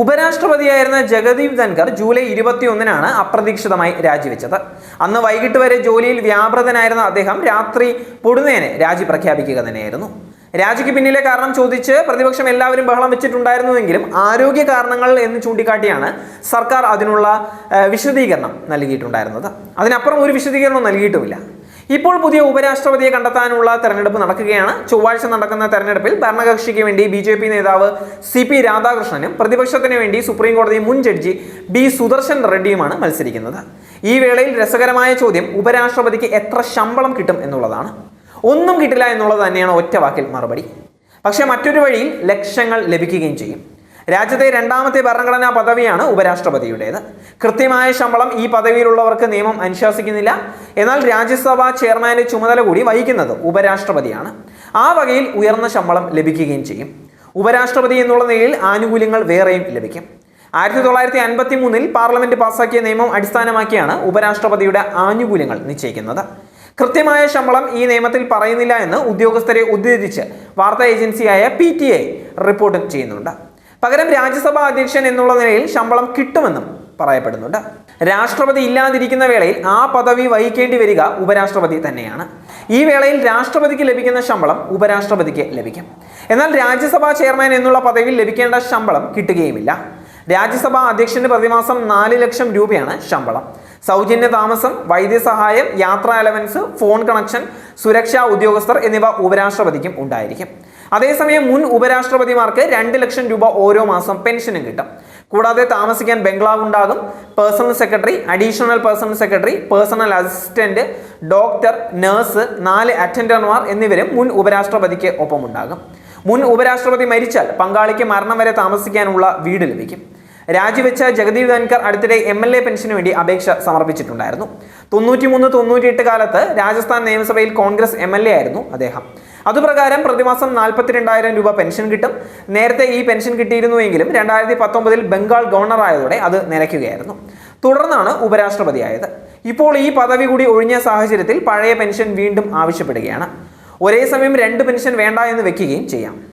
ഉപരാഷ്ട്രപതിയായിരുന്ന Jagdeep Dhankhar July ഇരുപത്തിയൊന്നിനാണ് അപ്രതീക്ഷിതമായി രാജിവെച്ചത്. അന്ന് വൈകിട്ട് വരെ ജോലിയിൽ വ്യാപൃതനായിരുന്ന അദ്ദേഹം രാത്രി പൊടുന്നേനെ രാജി പ്രഖ്യാപിക്കുക തന്നെയായിരുന്നു. രാജിക്ക് പിന്നിലെ കാരണം ചോദിച്ച് പ്രതിപക്ഷം എല്ലാവരും ബഹളം വെച്ചിട്ടുണ്ടായിരുന്നുവെങ്കിലും ആരോഗ്യ കാരണങ്ങൾ എന്ന് ചൂണ്ടിക്കാട്ടിയാണ് സർക്കാർ അതിനുള്ള വിശദീകരണം നൽകിയിട്ടുണ്ടായിരുന്നത്. അതിനപ്പുറം ഒരു വിശദീകരണം നൽകിയിട്ടുമില്ല. ഇപ്പോൾ പുതിയ ഉപരാഷ്ട്രപതിയെ കണ്ടെത്താനുള്ള തെരഞ്ഞെടുപ്പ് നടക്കുകയാണ്. ചൊവ്വാഴ്ച നടക്കുന്ന തെരഞ്ഞെടുപ്പിൽ ഭരണകക്ഷിക്ക് വേണ്ടി ബി ജെ പി നേതാവ് സി പി രാധാകൃഷ്ണനും പ്രതിപക്ഷത്തിന് വേണ്ടി സുപ്രീം കോടതി മുൻ ജഡ്ജി ബി സുദർശൻ റെഡ്ഡിയുമാണ് മത്സരിക്കുന്നത്. ഈ വേളയിൽ രസകരമായ ചോദ്യം ഉപരാഷ്ട്രപതിക്ക് എത്ര ശമ്പളം കിട്ടും എന്നുള്ളതാണ്. ഒന്നും കിട്ടില്ല എന്നുള്ളത് തന്നെയാണ് ഒറ്റ വാക്കിൽ മറുപടി. പക്ഷേ മറ്റൊരു വഴിയിൽ ലക്ഷങ്ങൾ ലഭിക്കുകയും ചെയ്യും. രാജ്യത്തെ രണ്ടാമത്തെ ഭരണഘടനാ പദവിയാണ് ഉപരാഷ്ട്രപതിയുടേത്. കൃത്യമായ ശമ്പളം ഈ പദവിയിലുള്ളവർക്ക് നിയമം അനുശാസിക്കുന്നില്ല. എന്നാൽ രാജ്യസഭാ ചെയർമാന്റെ ചുമതല കൂടി വഹിക്കുന്നത് ഉപരാഷ്ട്രപതിയാണ്. ആ വകയിൽ ഉയർന്ന ശമ്പളം ലഭിക്കുകയും ചെയ്യും. ഉപരാഷ്ട്രപതി എന്നുള്ള നിലയിൽ ആനുകൂല്യങ്ങൾ വേറെയും ലഭിക്കും. ആയിരത്തി തൊള്ളായിരത്തി അൻപത്തി മൂന്നിൽ പാർലമെന്റ് പാസാക്കിയ നിയമം അടിസ്ഥാനമാക്കിയാണ് ഉപരാഷ്ട്രപതിയുടെ ആനുകൂല്യങ്ങൾ നിശ്ചയിക്കുന്നത്. കൃത്യമായ ശമ്പളം ഈ നിയമത്തിൽ പറയുന്നില്ല എന്ന് ഉദ്യോഗസ്ഥരെ ഉദ്ധരിച്ച് വാർത്താ ഏജൻസിയായ പി ടി ഐ റിപ്പോർട്ട് ചെയ്യുന്നുണ്ട്. പകരം രാജ്യസഭാ അധ്യക്ഷൻ എന്നുള്ള നിലയിൽ ശമ്പളം കിട്ടുമെന്നും പറയപ്പെടുന്നുണ്ട്. രാഷ്ട്രപതി ഇല്ലാതിരിക്കുന്ന വേളയിൽ ആ പദവി വഹിക്കേണ്ടി വരിക ഉപരാഷ്ട്രപതി തന്നെയാണ്. ഈ വേളയിൽ രാഷ്ട്രപതിക്ക് ലഭിക്കുന്ന ശമ്പളം ഉപരാഷ്ട്രപതിക്ക് ലഭിക്കും. എന്നാൽ രാജ്യസഭാ ചെയർമാൻ എന്നുള്ള പദവിയിൽ ലഭിക്കേണ്ട ശമ്പളം കിട്ടുകയുമില്ല. രാജ്യസഭാ അധ്യക്ഷന് പ്രതിമാസം നാല് ലക്ഷം രൂപയാണ് ശമ്പളം. സൗജന്യ താമസം വൈദ്യസഹായം യാത്രാ അലവൻസ് ഫോൺ കണക്ഷൻ സുരക്ഷാ ഉദ്യോഗസ്ഥർ എന്നിവ ഉപരാഷ്ട്രപതിക്കും ഉണ്ടായിരിക്കും. അതേസമയം മുൻ ഉപരാഷ്ട്രപതിമാർക്ക് രണ്ട് ലക്ഷം രൂപ ഓരോ മാസം പെൻഷനും കിട്ടും. കൂടാതെ താമസിക്കാൻ ബംഗ്ലാവ് ഉണ്ടാകും. Personal secretary additional personal secretary personal assistant doctor nurse നാല് അറ്റൻഡർമാർ എന്നിവരും മുൻ ഉപരാഷ്ട്രപതിക്ക് ഒപ്പമുണ്ടാകും. മുൻ ഉപരാഷ്ട്രപതി മരിച്ചാൽ പങ്കാളിക്ക് മരണം വരെ താമസിക്കാനുള്ള വീട് ലഭിക്കും. രാജിവെച്ച ജഗദീപ് ധൻകർ അടുത്തിടെ എം എൽ എ പെൻഷന് വേണ്ടി അപേക്ഷ സമർപ്പിച്ചിട്ടുണ്ടായിരുന്നു. തൊണ്ണൂറ്റിമൂന്ന് തൊണ്ണൂറ്റിയെട്ട് കാലത്ത് രാജസ്ഥാൻ നിയമസഭയിൽ കോൺഗ്രസ് എം എൽ എ ആയിരുന്നു അദ്ദേഹം. അതുപ്രകാരം പ്രതിമാസം നാൽപ്പത്തിരണ്ടായിരം രൂപ പെൻഷൻ കിട്ടും. നേരത്തെ ഈ പെൻഷൻ കിട്ടിയിരുന്നുവെങ്കിലും രണ്ടായിരത്തി പത്തൊമ്പതിൽ ബംഗാൾ ഗവർണർ ആയതോടെ അത് നിലയ്ക്കുകയായിരുന്നു. തുടർന്നാണ് ഉപരാഷ്ട്രപതിയായത്. ഇപ്പോൾ ഈ പദവി കൂടി ഒഴിഞ്ഞ സാഹചര്യത്തിൽ പഴയ പെൻഷൻ വീണ്ടും ആവശ്യപ്പെടുകയാണ്. ഒരേ സമയം രണ്ട് പെൻഷൻ വേണ്ട എന്ന് വെക്കുകയും ചെയ്യാം.